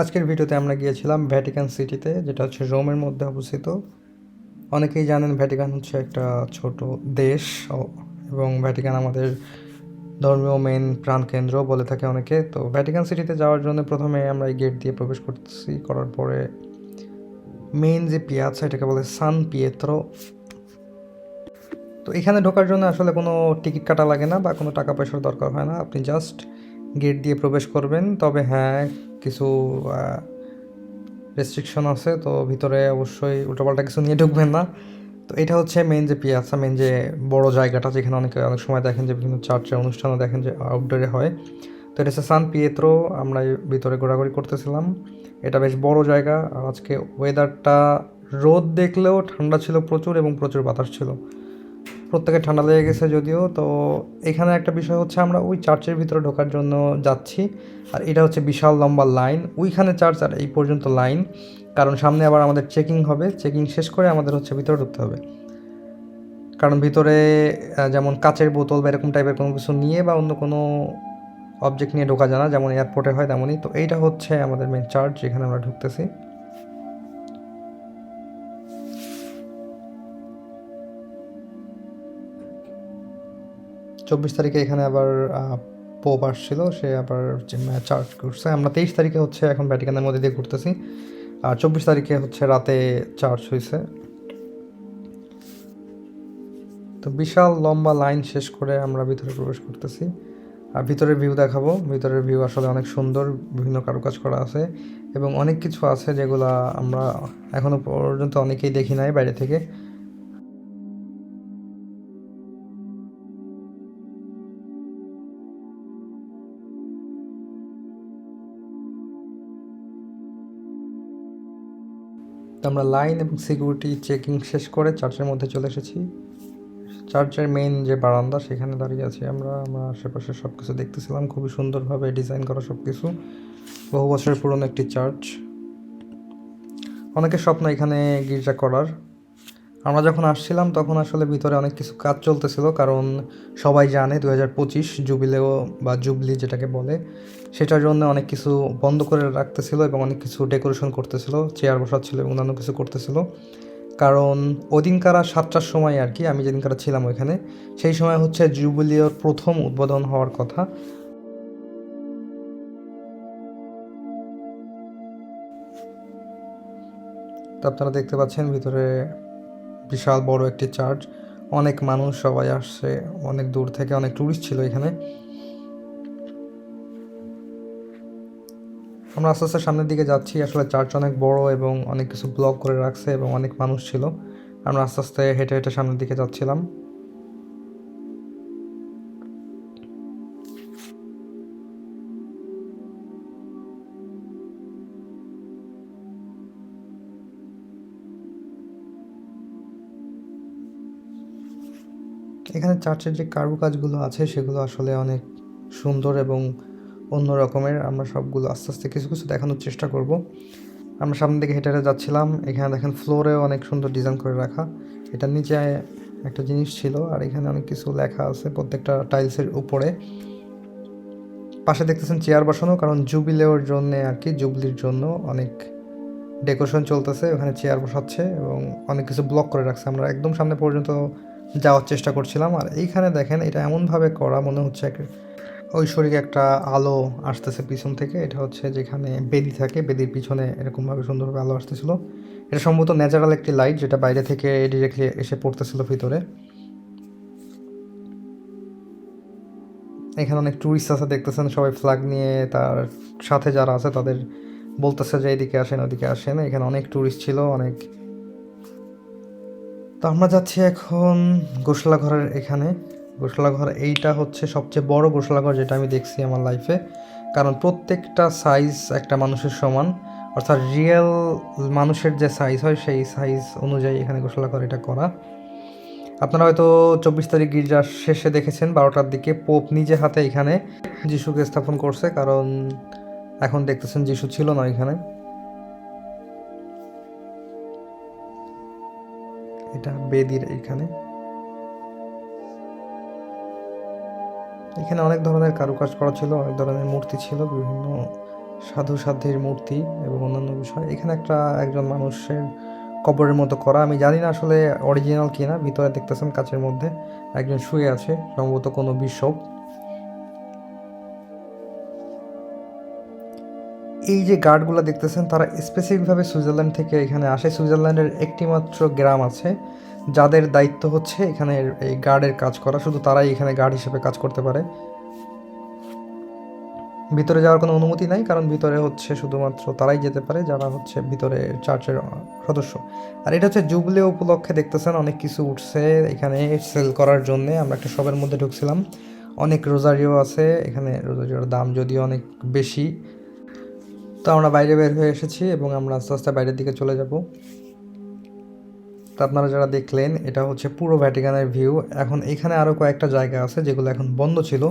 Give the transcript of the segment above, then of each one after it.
আজকের ভিডিওতে আমরা গিয়েছিলাম ভ্যাটিকান সিটিতে যেটা হচ্ছে রোমের মধ্যে অবস্থিত। অনেকেই জানেন ভ্যাটিকান হচ্ছে একটা ছোট দেশ এবং ভ্যাটিকান আমাদের ধর্মীয় মেন প্রাণকেন্দ্র বলে থাকে অনেকে। তো ভ্যাটিকান সিটিতে যাওয়ার জন্য প্রথমে আমরা এই গেট দিয়ে প্রবেশ করতেছি করার পরে মেইন যে পিয়াজা এটাকে বলে সান পিয়েত্রো তো এখানে ঢোকার জন্য আসলে কোনো টিকিট কাটা লাগে না বা কোনো টাকা পয়সার দরকার হয় না। আপনি জাস্ট গেট দিয়ে প্রবেশ করবেন। তবে হ্যাঁ কিছু রেস্ট্রিকশন আছে, তো ভিতরে অবশ্যই উল্টোপাল্টা কিছু নিয়ে ঢুকবেন না। তো এটা হচ্ছে মেন যে পিয়াসা মেন যে বড় জায়গাটা, যেখানে অনেকে, অনেক সময় দেখেন যে বিভিন্ন চার্চের অনুষ্ঠানও দেখেন যে আউটডোরে হয়। তো এটা হচ্ছে সান পিয়েত্রো আমরা ভিতরে ঘোরাঘুরি করতেছিলাম। এটা বেশ বড় জায়গা। আর আজকে ওয়েদারটা রোদ দেখলেও ঠান্ডা ছিল প্রচুর এবং প্রচুর বাতাস ছিল। প্রত্যেকে ঠান্ডা লেগে গেছে যদিও, তো এখানে একটা বিষয় হচ্ছে আমরা ওই চার্চের ভিতরে ঢোকার জন্য যাচ্ছি। আর এটা হচ্ছে বিশাল লম্বা লাইন। ওইখানে চার্চ আর এই পর্যন্ত লাইন। কারণ সামনে আবার আমাদের চেকিং হবে। চেকিং শেষ করে আমাদের হচ্ছে ভিতরে ঢুকতে হবে। কারণ ভিতরে যেমন কাচের বোতল বা এরকম টাইপের কোনো কিছু নিয়ে বা অন্য কোনো অবজেক্ট নিয়ে ঢোকা যায় না। যেমন এয়ারপোর্টে হয় তেমনই। তো এইটা হচ্ছে আমাদের মেন চার্চ যেখানে আমরা ঢুকতেছি। চব্বিশ তারিখে এখানে আবার পোপ আসছিল, সে আবার চার্জ করছে। আমরা তেইশ তারিখে হচ্ছে এখন ভ্যাটিকানের মধ্যে দিয়ে ঘুরতেছি। আর চব্বিশ তারিখে হচ্ছে রাতে চার্জ হয়েছে তো বিশাল লম্বা লাইন শেষ করে আমরা ভিতরে প্রবেশ করতেছি। আর ভিতরের ভিউ দেখাবো। ভিতরের ভিউ আসলে অনেক সুন্দর, বিভিন্ন কারুকাজ করা আছে। এবং অনেক কিছু আছে যেগুলা আমরা এখনও পর্যন্ত অনেকেই দেখি নাই বাইরে থেকে। আমরা লাইন এবং সিকিউরিটি চেকিং শেষ করে চার্চের মধ্যে চলে এসেছি। চার্চের মেইন যে বারান্দা, সেখানে দাঁড়িয়ে আছি আমরা। আমরা আশেপাশে সব কিছু দেখতেছিলাম। খুবই সুন্দরভাবে ডিজাইন করা সব কিছু বহু বছরের পুরনো একটি চার্চ। অনেকের স্বপ্ন এখানে গির্জা করার। আমরা যখন আসছিলাম, তখন আসলে ভিতরে অনেক কিছু কাজ চলতেছিল। কারণ সবাই জানে দু হাজার পঁচিশ জুবিলেও বা জুবলি যেটাকে বলে, সেটার জন্য অনেক কিছু বন্ধ করে রাখতেছিল এবং অনেক কিছু ডেকোরেশন করতেছিল, চেয়ার বসাচ্ছিল এবং অন্যান্য কিছু করতেছিল। কারণ ওদিনকারা সাতটার সময় আর কি, আমি যেদিনকারা ছিলাম ওইখানে, সেই সময় হচ্ছে জুবিলিওর প্রথম উদ্বোধন হওয়ার কথা। তো আপনারা দেখতে পাচ্ছেন ভিতরে বিশাল বড় একটি চার্চ অনেক মানুষ, সবাই আসছে। অনেক দূর থেকে অনেক টুরিস্ট ছিল এখানে। আমরা আস্তে আস্তে সামনের দিকে যাচ্ছি। আসলে চার্চ অনেক বড় এবং অনেক কিছু ব্লক করে রাখছে এবং অনেক মানুষ ছিল। আমরা আস্তে আস্তে হেঁটে হেঁটে সামনের দিকে যাচ্ছিলাম। এখানে চার্চের যে কারুকাজগুলো আছে, সেগুলো আসলে অনেক সুন্দর এবং অন্য রকমের। আমরা সবগুলো আস্তে আস্তে কিছু কিছু দেখানোর চেষ্টা করব। আমরা সামনের দিকে হেঁটে হেঁটে যাচ্ছিলাম। এখানে দেখেন ফ্লোরেও অনেক সুন্দর ডিজাইন করে রাখা। এটার নিচে একটা জিনিস ছিল, আর এখানে অনেক কিছু লেখা আছে প্রত্যেকটা টাইলসের উপরে। পাশে দেখতেছেন চেয়ার বসানো, কারণ জুবিলেওর জন্য আর কি, জুবলির জন্য অনেক ডেকোরেশন চলতেছে। ওখানে চেয়ার বসাচ্ছে এবং অনেক কিছু ব্লক করে রাখছে। আমরা একদম সামনে পর্যন্ত যাওয়ার চেষ্টা করছিলাম। আর এইখানে দেখেন, এটা এমনভাবে করা মনে হচ্ছে ঐশ্বরিক একটা আলো আসতেছে পিছন থেকে। এটা হচ্ছে যেখানে বেদি থাকে, বেদির পিছনে এরকমভাবে সুন্দরভাবে আলো আসতেছিল। এটা সম্ভবত ন্যাচারাল একটি লাইট যেটা বাইরে থেকে ডিরেক্টলি এসে পড়তেছিল ভিতরে। এখানে অনেক ট্যুরিস্ট আছে দেখতেছেন, সবাই ফ্ল্যাগ নিয়ে তার সাথে যারা আছে তাদের বলতেছে যে এদিকে আসেন ওদিকে আসেন। এখানে অনেক ট্যুরিস্ট ছিল, অনেক তো আমরা যাচ্ছি এখন গোসলাঘরের এখানে। গোসলাঘর এইটা হচ্ছে সবচেয়ে বড় গোসলাঘর যেটা আমি দেখছি আমার লাইফে কারণ প্রত্যেকটা সাইজ একটা মানুষের সমান। অর্থাৎ রিয়েল মানুষের যে সাইজ হয়, সেই সাইজ অনুযায়ী এখানে গোসলাঘর এটা করা। আপনারা হয়তো চব্বিশ তারিখ গির্জার শেষে দেখেছেন, বারোটার দিকে পোপ নিজে হাতে এখানে যিশুকে স্থাপন করছে। কারণ এখন দেখতেছেন যিশু ছিল না এখানে। এটা বেদির এখানে এখানে অনেক ধরনের কারুকাজ করা ছিল, অনেক ধরনের মূর্তি ছিল, বিভিন্ন সাধু সাধ্যের মূর্তি এবং অন্যান্য বিষয়। এখানে একটা একজন মানুষের কবরের মতো করা। আমি জানি না আসলে অরিজিনাল কিনা, ভিতরে দেখতেছেন কাচের মধ্যে। একজন শুয়ে আছে, সম্ভবত কোনো বিশপ। এই যে গার্ডগুলো দেখতেছেন, তারা স্পেসিফিকভাবে সুইজারল্যান্ড থেকে এখানে আসে। সুইজারল্যান্ডের একটিমাত্র গ্রাম আছে, যাদের দায়িত্ব হচ্ছে এখানে এই গার্ডের কাজ করা। শুধু তারাই এখানে গার্ড হিসেবে কাজ করতে পারে। ভিতরে যাওয়ার কোনো অনুমতি নাই, কারণ ভিতরে হচ্ছে শুধুমাত্র তারাই যেতে পারে, যারা হচ্ছে ভিতরে চার্চের সদস্য। আর এটা হচ্ছে জুবলে উপলক্ষে দেখতেছেন, অনেক কিছু উঠছে এখানে সেল করার জন্য। আমরা একটা শপের মধ্যে ঢুকছিলাম। অনেক রোজারিও আছে, এখানে রোজারিওর দাম যদিও অনেক বেশি তো আমরা বাইরে বের হয়ে এসেছি এবং আমরা আস্তে আস্তে বাইরের দিকে চলে যাব। তো আপনারা যারা দেখলেন, এটা হচ্ছে পুরো ভ্যাটিকানের ভিউ এখন এখানে আরও কয়েকটা জায়গা আছে যেগুলো এখন বন্ধ ছিল,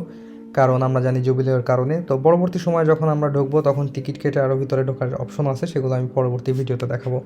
কারণ আমরা জানি জুবিলের কারণে। তো পরবর্তী সময় যখন আমরা ঢুকবো, তখন টিকিট কেটে আরও ভিতরে ঢোকার অপশন আছে, সেগুলো আমি পরবর্তী ভিডিওতে দেখাবো।